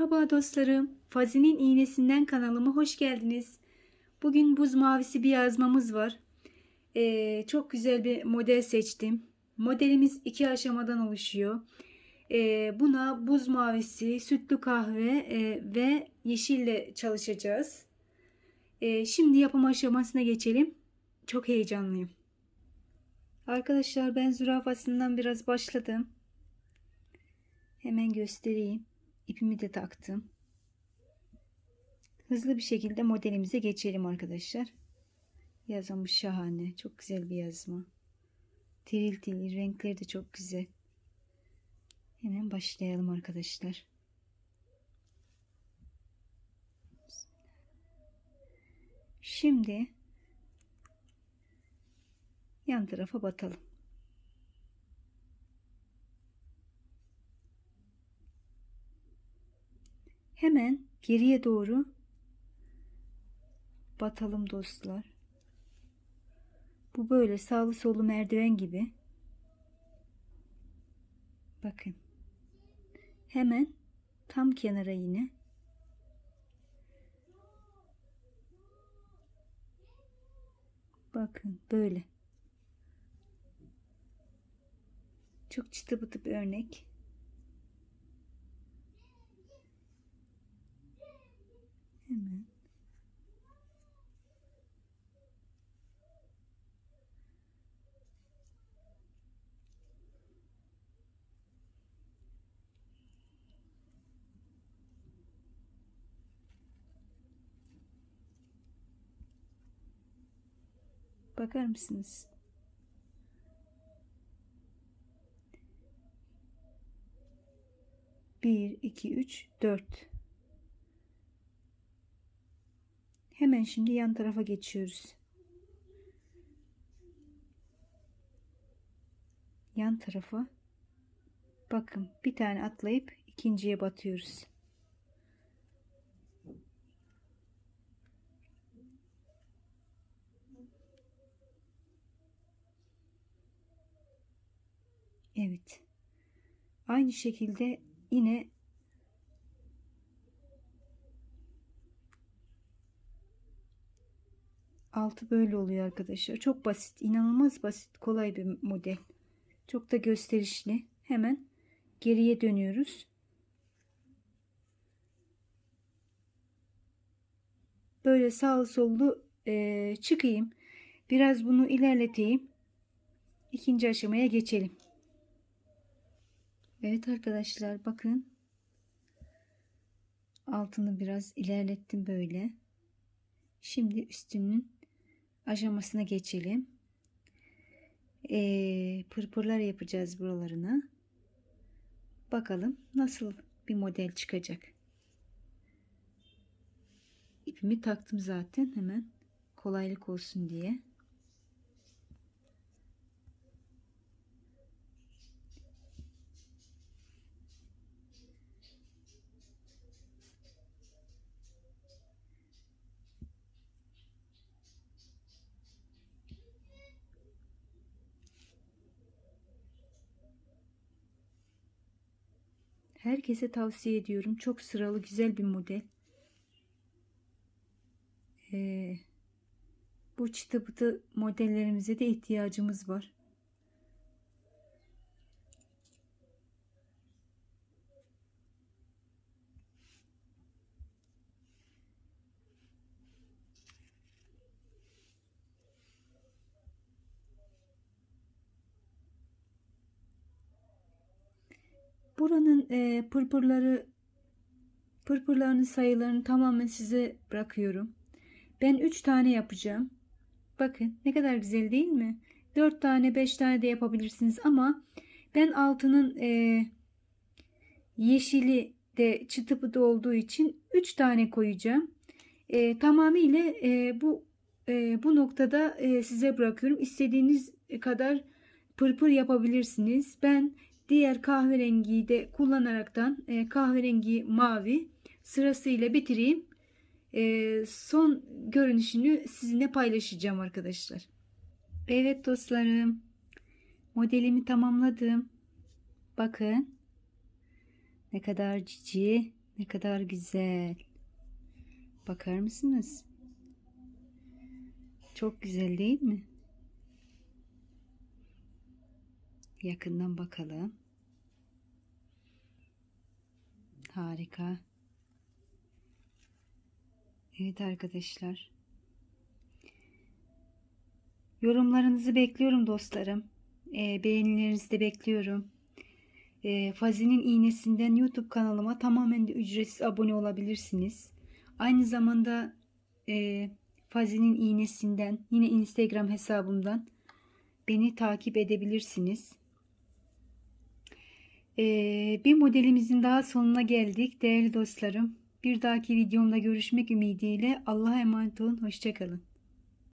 Merhaba dostlarım. Fazi'nin iğnesinden kanalıma hoş geldiniz. Bugün buz mavisi bir yazmamız var. Ee, çok güzel bir model seçtim. Modelimiz iki aşamadan oluşuyor. Ee, buna buz mavisi, sütlü kahve e, ve yeşille çalışacağız. Ee, şimdi yapım aşamasına geçelim. Çok heyecanlıyım. Arkadaşlar ben zürafasından biraz başladım. Hemen göstereyim. İpimi de taktım. Hızlı bir şekilde modelimize geçelim arkadaşlar. Yazılmış şahane. Çok güzel bir yazma. Tiril tiril. Renkleri de çok güzel. Hemen başlayalım arkadaşlar. Şimdi yan tarafa batalım. Hemen geriye doğru batalım dostlar. Bu böyle sağlı sollu merdiven gibi. Bakın. Hemen tam kenara yine. Bakın böyle. Çok çıtı bıtı bir örnek. Hemen. Bakar mısınız? Bir, iki, üç, dört. Hemen şimdi yan tarafa geçiyoruz. Yan tarafa bakın bir tane atlayıp ikinciye batıyoruz. Evet. Aynı şekilde yine altı böyle oluyor arkadaşlar. Çok basit, inanılmaz basit, kolay bir model. Çok da gösterişli. Hemen geriye dönüyoruz. Böyle sağ sollu e, çıkayım. Biraz bunu ilerleteyim. İkinci aşamaya geçelim. Evet arkadaşlar bakın. Altını biraz ilerlettim böyle. Şimdi üstünün aşamasına geçelim. Ee, pırpırlar yapacağız buralarına. Bakalım nasıl bir model çıkacak. İpimi taktım zaten hemen kolaylık olsun diye. Herkese tavsiye ediyorum. Çok sıralı güzel bir model. Ee, bu çıtı pıtı modellerimize de ihtiyacımız var. Buranın e, pırpırları pırpırlarının sayılarını tamamen size bırakıyorum. Ben 3 tane yapacağım. Bakın ne kadar güzel değil mi? 4 tane 5 tane de yapabilirsiniz ama ben altının e, yeşili de çıtı pıtı olduğu için 3 tane koyacağım. E, tamamıyla e, bu e, bu noktada e, size bırakıyorum. İstediğiniz kadar pırpır yapabilirsiniz. Ben diğer kahverengiyi de kullanaraktan e, kahverengi mavi sırasıyla bitireyim. E, son görünüşünü sizinle paylaşacağım arkadaşlar. Evet dostlarım. Modelimi tamamladım. Bakın. Ne kadar cici, Ne kadar güzel. Bakar mısınız? Çok güzel değil mi? Yakından bakalım. Harika. Evet arkadaşlar. Yorumlarınızı bekliyorum dostlarım. Ee, beğenilerinizi de bekliyorum. Ee, Fazi'nin iğnesinden YouTube kanalıma tamamen de ücretsiz abone olabilirsiniz. Aynı zamanda e, Fazi'nin iğnesinden yine Instagram hesabımdan beni takip edebilirsiniz. Ee, bir modelimizin daha sonuna geldik değerli dostlarım. Bir dahaki videomda görüşmek ümidiyle Allah'a emanet olun. Hoşçakalın.